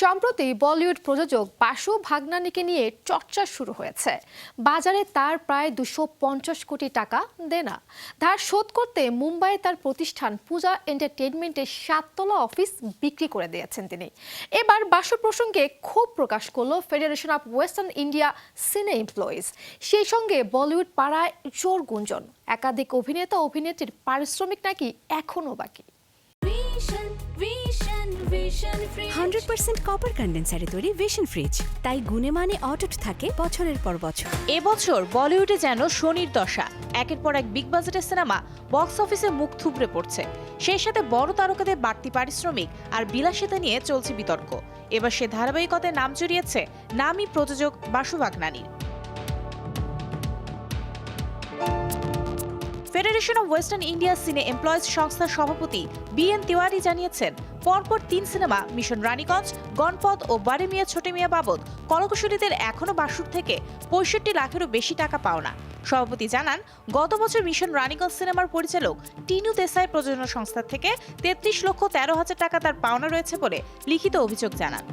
সম্প্রতি বলিউড প্রযোজক বাসু ভাগনানিকে নিয়ে চর্চা শুরু হয়েছে। বাজারে তার প্রায় দুশো পঞ্চাশ কোটি টাকা দেনা। ধার শোধ করতে মুম্বাইয়ে তার প্রতিষ্ঠান পূজা এন্টারটেনমেন্টের সাততলা অফিস বিক্রি করে দিয়েছেন তিনি। এবার বাসু প্রসঙ্গে ক্ষোভ প্রকাশ করল federation of western India cine employees সেই সঙ্গে বলিউড পাড়ায় জোর গুঞ্জন। একাধিক অভিনেতা অভিনেত্রীর পারিশ্রমিক নাকি এখনও বাকি। হান্ড্রেড পার্সেন্ট কপার কন্ডেন্সারে তৈরি ভিশন ফ্রিজ তাই গুণে মানে অটুট থাকে বছরের পর বছর। এবছর বলিউডে যেন শনির দশা। একের পর এক বিগ বাজেটের সিনেমা বক্স অফিসে মুখ থুবড়ে পড়ছে। সেই সাথে বড় তারকাদের বাড়তি পারিশ্রমিক আর বিলাসিতা নিয়ে চলছে বিতর্ক। এবার সে ধারাবাহিকতায় নাম জড়িয়েছে নামই প্রযোজক Basu বাগনানির federation of western India cine employees সংস্থার সভাপতি বি এন তিওয়ারি জানিয়েছেন, পরপর তিন সিনেমা, মিশন রানীগঞ্জ, গণপথ ও বারে মিয়া, ছোটে মিয়া বাবদ কলকুশলীদের এখনও বাসুর থেকে পঁয়ষট্টি লাখেরও বেশি টাকা পাওনা সভাপতি জানান, গত বছর মিশন রানীগঞ্জ সিনেমার পরিচালক টিনু দেসাই প্রযোজনা সংস্থা থেকে তেত্রিশ লক্ষ তেরো হাজার টাকা তার পাওনা রয়েছে বলে লিখিত অভিযোগ জানান।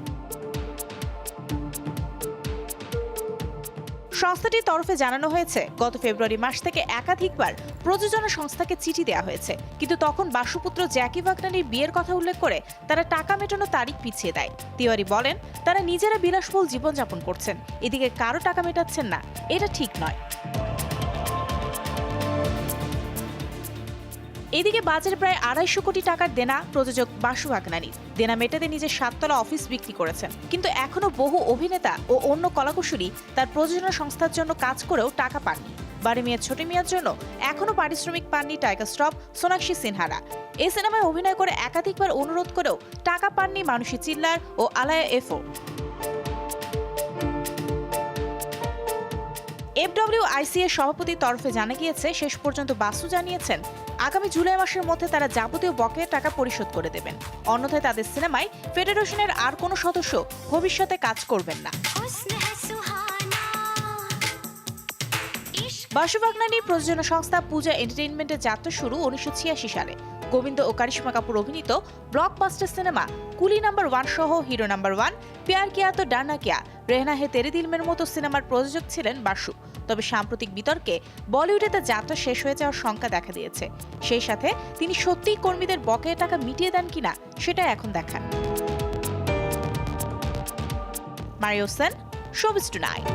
সংস্থাটির তরফে জানানো হয়েছে, গত ফেব্রুয়ারি মাস থেকে একাধিকবার প্রযোজনা সংস্থাকে চিঠি দেওয়া হয়েছে। কিন্তু তখন বাসুপুত্র জ্যাকি বাগনানির বিয়ের কথা উল্লেখ করে তারা টাকা মেটানোর তারিখ পিছিয়ে দেয়। তিওয়ারি বলেন, তারা নিজেরা বিলাসবহুল জীবনযাপন করছেন। এদিকে কারও টাকা মেটাচ্ছেন না, এটা ঠিক নয়। এদিকে বাজারে প্রায় আড়াইশো কোটি টাকার দেনা প্রযোজক বাসু বাগনানি দেনা মেটাতে নিজের সাততলা অফিস বিক্রি করেছেন। কিন্তু এখনও বহু অভিনেতা ও অন্য কলাকুশলী তার প্রযোজনা সংস্থার জন্য কাজ করেও টাকা পাননি। বাড়ি মিয়া ছোট মিয়ার জন্য এখনও পারিশ্রমিক পাননি টাইগার শ্রফ, সোনাক্ষী সিনহারা। এই সিনেমায় অভিনয় করে একাধিকবার অনুরোধ করেও টাকা পাননি মানুষী চিল্লার ও আলায়া এফও। এফডব্লিউ আইসিএ সভাপতির তরফে জানা গিয়েছে, শেষ পর্যন্ত বাসু জানিয়েছেন, আগামী জুলাই মাসের মধ্যে তারা যাবতীয় বকেয়া টাকা পরিশোধ করে দেবেন। অন্যথায় তাদের সিনেমায় ফেডারেশনের আর কোনো সদস্য ভবিষ্যতে কাজ করবেন না। বাসু বাগনানির প্রযোজনা সংস্থা পূজা এন্টারটেইনমেন্টের যাত্রা শুরু উনিশশো ছিয়াশি সালে। গোবিন্দ ও কারিশ্মা কাপুর অভিনীত blockbuster cinema Coolie number one সহ hero number one, Pyaar Kiya To ডানা কিয়া। রেহনা হে তেরে দিলমের মতো সিনেমার প্রযোজক ছিলেন বাসু। তবে সাম্প্রতিক বিতর্কে বলিউডে তার যাত্রা শেষ হয়ে যাওয়ার শঙ্কা দেখা দিয়েছে। সেই সাথে তিনি সত্যিই কর্মীদের বকেয়া টাকা মিটিয়ে দেন কিনা, সেটা এখন দেখান মারিও সেন শোবিস টুনাইট